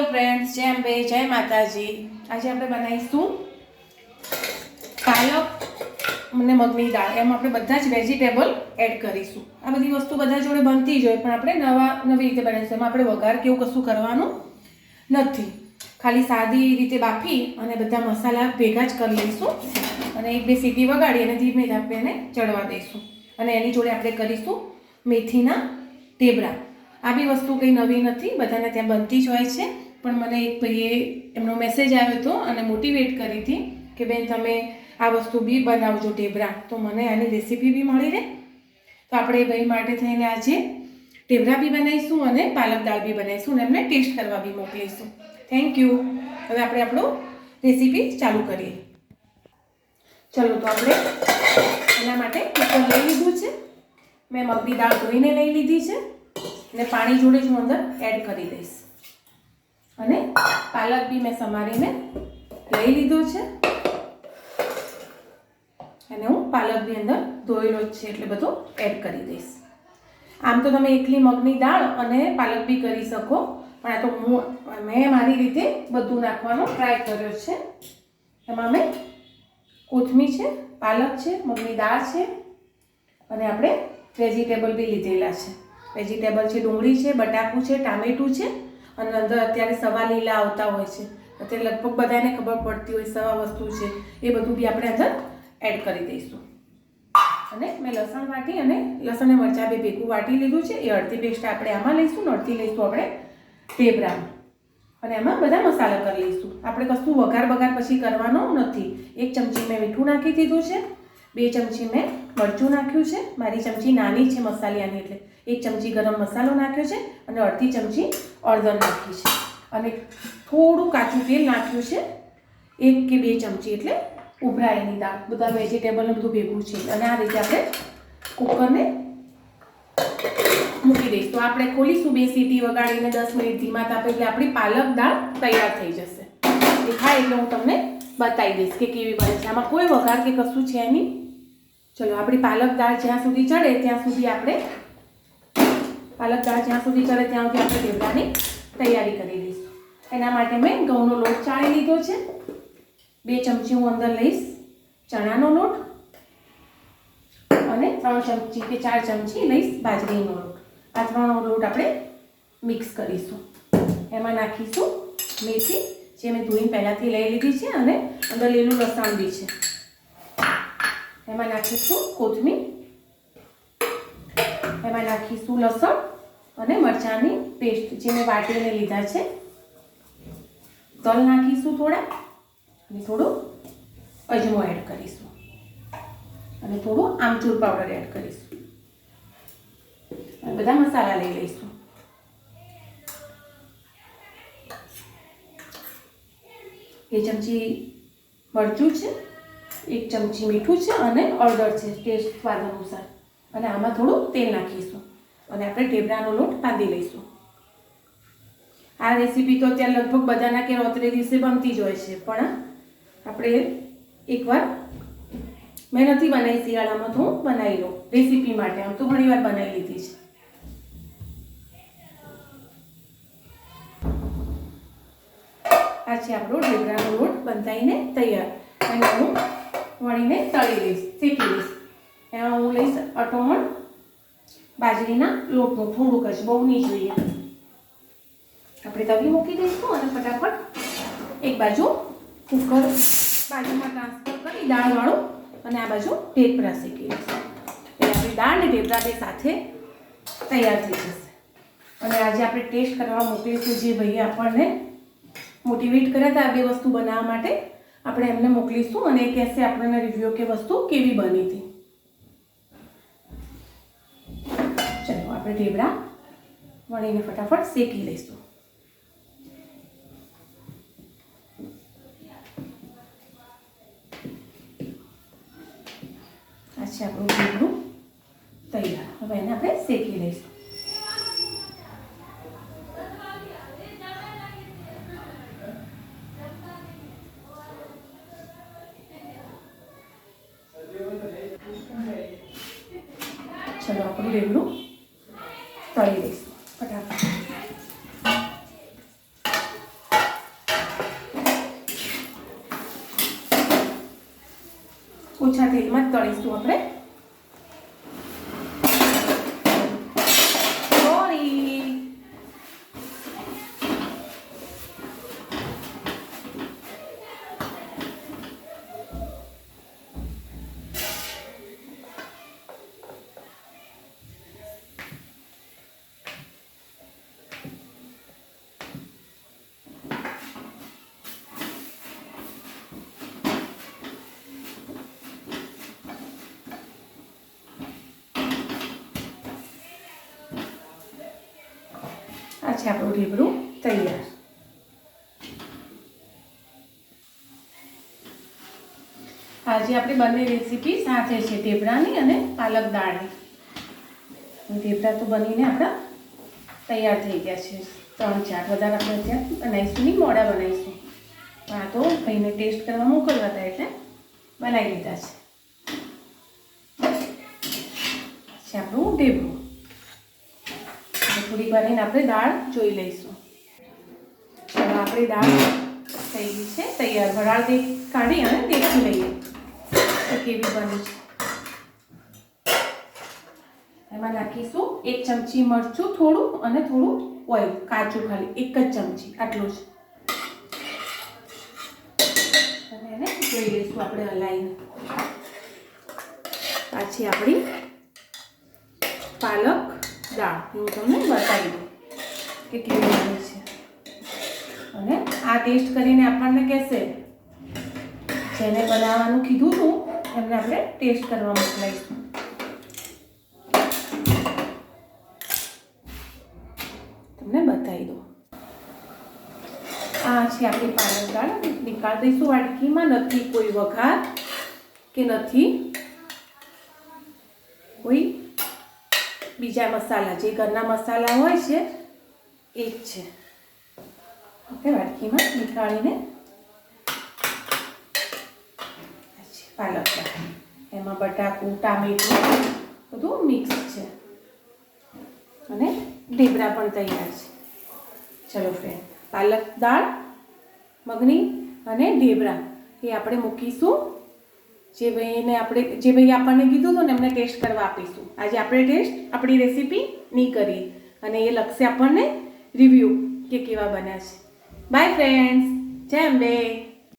Friends જય અંબે, જય માતાજી. આજે આપણે બનાવીશું પાલક અને મગની દાળ. એમાં આપણે બધા જ વેજીટેબલ એડ કરીશું. આ બધી વસ્તુ બધા જોડે બનતી જ હોય, પણ આપણે નવા, નવી રીતે બનાવીશું. એમાં આપણે વઘાર કેવું કશું કરવાનું નથી. ખાલી સાદી રીતે બાફી અને બધા મસાલા ભેગા જ કરી લઈશું અને એક બે સીટી વગાડી અને ધીમે આપણે એને ચડવા દઈશું. અને એની જોડે આપણે કરીશું મેથીના ટેબરા. આ બી વસ્તુ કંઈ નવી નથી, બધાને ત્યાં બનતી જ હોય છે. પણ મને એક ભાઈએ એમનો મેસેજ આવ્યો હતો અને મોટિવેટ કરી હતી કે, બેન, તમે આ વસ્તુ બી બનાવજો ટેબરા, તો મને આની રેસીપી બી મળી રહે. તો આપણે એ ભાઈ માટે થઈને આજે ઢેબરા બી બનાવીશું અને પાલક દાળ બી બનાવીશું અને એમને ટેસ્ટ કરવા બી મોકલીશું. થેન્ક યુ હવે આપણે આપણું રેસીપી ચાલુ કરીએ. ચલો, તો આપણે એના માટે કુકર લઈ લીધું છે. મેં મગની દાળ ધોઈને લઈ લીધી છે. અને પાણી જોડે જ હું અંદર એડ કરી દઈશ. અને પાલક બી મેં સમારીને લઈ લીધો છે. અને હું પાલક બી અંદર ધોયેલો જ છે એટલે બધું એડ કરી દઈશ. આમ તો તમે એકલી મગની દાળ અને પાલક બી કરી શકો, પણ આ તો હું, મેં મારી રીતે બધું નાખવાનો ટ્રાય કર્યો છે. એમાં મેં કોથમીર છે, પાલક છે, મગની દાળ છે, અને આપણે વેજીટેબલ બી લીધેલા છે. વેજીટેબલ છે ડુંગળી છે, બટાકું છે, ટામેટું છે અને અંદર અત્યારે સવા લીલા આવતા હોય છે. અત્યારે લગભગ બધાને ખબર પડતી હોય સવા વસ્તુ છે. એ બધું બી આપણે અંદર એડ કરી દઈશું. અને મેં લસણ વાટી અને લસણ અને મરચાં બે ભેગું વાટી લીધું છે. એ અડધી પેસ્ટ આપણે આમાં લઈશું ને અડધી લઈશું આપણે ટેબરામાં અને એમાં બધા મસાલા કરી લઈશું. આપણે કશું વઘાર બગાર પછી કરવાનો નથી. એક ચમચી મેં મીઠું નાખી દીધું છે. બે ચમચી મેં મરચું નાખ્યું છે. મારી ચમચી નાની છે મસાલિયાની એટલે. એક ચમચી ગરમ મસાલો નાખ્યો છે અને અડધી ચમચી અડદર નાખી છે. અને થોડું કાચું તેલ નાખ્યું છે, એક કે બે ચમચી એટલે ઉભરાયેલી દાળ. બધા વેજીટેબલ બધું ભેગું છે. અને આ રીતે આપણે કુકરને મૂકી દઈશ. તો આપણે ખોલીશું બે સીટી વગાડીને દસ મિનિટ ધીમા તાપે એટલે આપણી પાલક દાળ તૈયાર થઈ જશે. એ એટલે હું તમને બતાવી દઈશ કે કેવી બને છે. આમાં કોઈ વઘાર કે કશું છે નહીં. ચલો, આપણી પાલક દાળ જ્યાં સુધી ચડે ત્યાં સુધી આપણે પાલક દાળ જ્યાં સુધી ચાલે ત્યાં સુધી આપણે ઢેબરાની તૈયારી કરી દઈશું એના માટે મેં ઘઉંનો લોટ ચાળી લીધો છે. બે ચમચી હું અંદર લઈશ ચણાનો લોટ અને ત્રણ ચમચી કે ચાર ચમચી લઈશ બાજરીનો લોટ. આ ત્રણ લોટ આપણે મિક્સ કરીશું. એમાં નાખીશું મેથી, જે મેં ધોઈને પહેલાંથી લઈ લીધી છે અને અંદર લીલું લસણ બી છે. એમાં નાખીશું કોથમીર એમાં નાખીશું લસણ અને મરચાંની પેસ્ટ જે મેં વાટીને લીધા છે. તલ નાખીશું થોડા અને થોડું અજમો એડ કરીશું. અને થોડું આમચૂર પાવડર એડ કરીશું. અને બધા મસાલા લઈ લઈશું. બે ચમચી મરચું છે, એક ચમચી મીઠું છે અને હળદર છે ટેસ્ટ સ્વાદ અનુસાર. અને આમાં થોડું તેલ નાખીશું. અને આપણે ઢેબરાનો લોટ બાંધી લઈશું. આ રેસીપી તો અત્યારે લગભગ બધાના કે રોતરે દિવસે બનતી જ હોય છે, પણ આપણે એકવાર મેં નથી બનાવી, શિયાળામાં તો હું બનાવી લઉં રેસીપી માટે. આમ તો ઘણી વાર બનાવી લીધી છે. આ છે આપણો ઢેબરાનો લોટ, બંધાઈને તૈયાર. અને હું વણીને તળી લઈશ, શેકી લઈશ. એમાં હું લઈશ અટોમણ, બાજરીના લોટનું થોડુંક જ બહુ નહીં જોઈએ. આપણે તવી મૂકી દઈશું અને ફટાફટ એક બાજુ કુકર બાજુમાં ટ્રાન્સફર કરી દાળવાળું અને આ બાજુ ઢેપરા શેકી લઈશું. એટલે આપણી દાળ ને ઢેપરા બે સાથે તૈયાર થઈ જશે. અને આજે આપણે ટેસ્ટ કરવા મોકલીશું જે ભાઈએ આપણને મોટિવેટ કર્યા હતા આ બે વસ્તુ બનાવવા માટે, આપણે એમને મોકલીશું અને કહેશે આપણને રિવ્યૂ કે વસ્તુ કેવી બની હતી. આપણે ઢેબરા વણીને ફટાફટ શેકી લઈશું. આ આપણું ઢેબરું તૈયાર. હવે એને આપણે શેકી લઈશું. ચલો, આપણું ઢેબરું તળી દઈશું ફટાફટ ઓછા તેલમાં જ તળીશું આપણે સોરી છે આપણું ઢેબરું તૈયાર. આજે આપણી બંને રેસીપી સાથે છે ઢેબરાની અને પાલક દાળની. ઢેબરા તો બનીને આપણા તૈયાર થઈ ગયા છે. ત્રણ, ચાર વધારે આપણે અત્યારે બનાવીશું નહીં, મોડા બનાવીશું. પણ આ તો ભાઈને ટેસ્ટ કરવા મોકલવા હતા એટલે બનાવી લીધા છે. આપણું ઢેબરું થોડીક વાર એને આપણે દાળ જોઈ લઈશું. હવે આપણી દાળ થઈ ગઈ છે, તૈયાર. વરાળ દે કાઢી અને દેખી લઈએ તો કેવી બની છે. એમાં નાખીશું એક ચમચી મરચું થોડું અને થોડું ઓઇલ કાચું ખાલી, એક જ ચમચી, આટલું જ. અને એને જોઈ લઈશું આપણે હલાવીને પાછી આપણી પાલક દાળ એવું તમને બતાવી દઉં કે કેવી છે. અને આ ટેસ્ટ કરીને આપણને કહેશે, જેને બનાવવાનું કીધું હતું એમને આપણે ટેસ્ટ કરવા મોકલાઈશું. તમને બતાવી દઉં. આ છે આપણી પાલક દાળ. નીકાળ દઈશું વાટકીમાં. નથી કોઈ વઘાર કે નથી કોઈ બીજા મસાલા, જે ઘરના મસાલા હોય છે, એ જ છે. ઓકે, વાટકીમાં નીકાળીને પાલક એમાં બટાકું, ટામેટું, બધું મિક્સ છે. અને ઢીબરા પણ તૈયાર છે. ચલો ફ્રેન્ડ પાલક, દાળ, મગની અને ઢેબરા, એ આપણે મૂકીશું. જે ભાઈને આપણે, જે ભાઈ આપણને કીધું હતું ને, એમને ટેસ્ટ કરવા આપીશું. આજે આપણે ટેસ્ટ, આપણી રેસીપી નહીં કરી. અને એ લખશે આપણને રિવ્યૂ કે કેવા બન્યા છે. બાય ફ્રેન્ડ્સ જય અંબે.